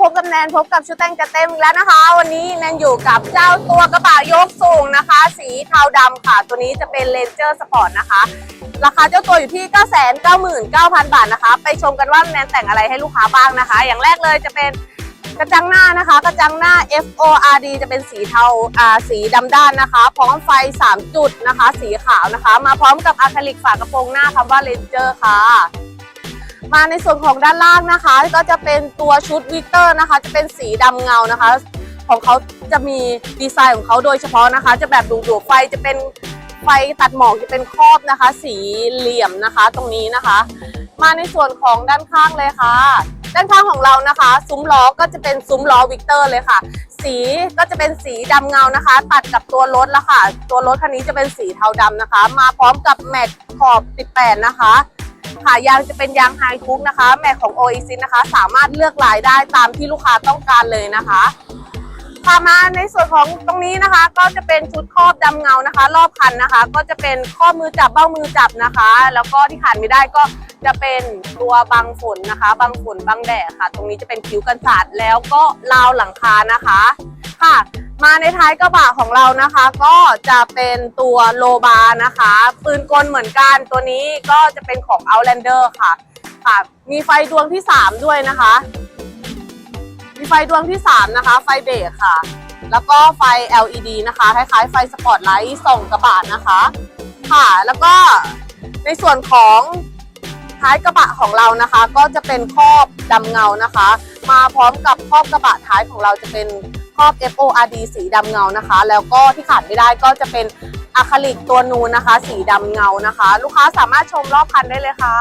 พบกับแนนพบกับชุดแต่งจะเต็มอีกแล้วนะคะ วันนี้แนนอยู่กับเจ้าตัวกระบะยกสูงนะคะ สีเทาดำค่ะ ตัวนี้จะเป็นเลนเจอร์สปอร์ตนะคะ ราคาเจ้าตัวอยู่ที่ 999,000 บาทนะคะ ไปชมกันว่าแนนแต่งอะไรให้ลูกค้าบ้างนะคะ อย่างแรกเลยจะเป็นกระจังหน้านะคะ กระจังหน้า F O R D จะเป็นสีเทาอ่าสีดำด้านนะคะ พร้อมไฟ 3 จุดนะคะ สีขาวนะคะ มาพร้อมกับอะคริลิกฝากระโปรงหน้าคำว่าเลนเจอร์ค่ะ มาในส่วนของด้านล่างนะคะ ก็จะเป็นตัวชุดวิกเตอร์นะคะ จะเป็นสีดำเงานะคะ ของเขาจะมีดีไซน์ของเขาโดยเฉพาะนะคะ จะแบบดูดูไฟจะเป็นไฟตัดหมอกจะเป็นครอบนะคะ สีเหลี่ยมนะคะ ตรงนี้นะคะ มาในส่วนของด้านข้างเลยค่ะ ด้านข้างของเรานะคะ ซุ้มล้อก็จะเป็นซุ้มล้อวิกเตอร์เลยค่ะ สีก็จะเป็นสีดำเงานะคะ ตัดกับตัวรถล้วค่ะ ตัวรถคันนี้จะเป็นสีเทาดำนะคะ มาพร้อมกับแม็กขอบ 18 นะคะ ค่ะยางจะเป็นยางไฮคุกนะคะ แม็กของ o อ s ินะคะ สามารถเลือกลายได้ตามที่ลูกค้าต้องการเลยนะคะค่ะมาในส่วนของตรงนี้นะคะ ก็จะเป็นชุดครอบดำเงานะคะ รอบคันนะคะ ก็จะเป็นข้อมือจับเบ้ามือจับนะคะ แล้วก็ที่ขาดไม่ได้ก็จะเป็นตัวบังฝนนะคะ บังฝนบังแดดค่ะ ตรงนี้จะเป็นคิ้วกันสาดแล้วก็ราวหลังคานะคะ ค่ะ มาในท้ายกระบะของเรานะคะ ก็จะเป็นตัวโลบานะคะ ปืนกลเหมือนกันตัวนี้ก็จะเป็นของ Outlander ค่ะค่ะ มีไฟดวงที่ 3 ด้วยนะคะ มีไฟดวงที่ 3 นะคะ ไฟเบรกค่ะ แล้วก็ไฟ LED นะคะ คล้ายๆ ไฟสปอตไลท์ส่องกระบะนะคะ ค่ะ แล้วก็ในส่วนของท้ายกระบะของเรานะคะ ก็จะเป็นครอบดำเงานะคะ มาพร้อมกับครอบกระบะท้ายของเราจะเป็น อบ FORD สีดำเงานะคะ แล้วก็ที่ขาดไม่ได้ก็จะเป็นอะคริลิกตัวนูนนะคะ สีดำเงานะคะ ลูกค้าสามารถชมรอบคันได้เลยค่ะ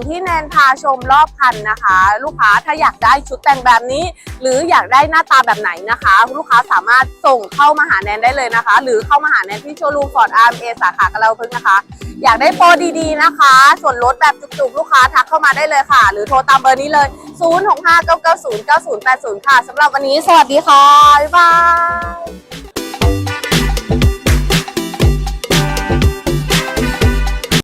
กับชุดแต่งที่แนนพาชมรอบคันนะคะ ลูกค้าถ้าอยากได้ชุดแต่งแบบนี้ หรืออยากได้หน้าตาแบบไหนนะคะ ลูกค้าสามารถส่งเข้ามาหาแนนได้เลยนะคะ หรือเข้ามาหาแนนที่โชว์รูมฟอร์ดอาร์เอสาขากระเราพึ่งนะคะ อยากได้โปรดีๆนะคะ ส่วนลดแบบจุกๆ ลูกค้าทักเข้ามาได้เลยค่ะ หรือโทรตามเบอร์นี้เลย 0659909080 ค่ะสำหรับวันนี้สวัสดีค่ะบ๊ายบาย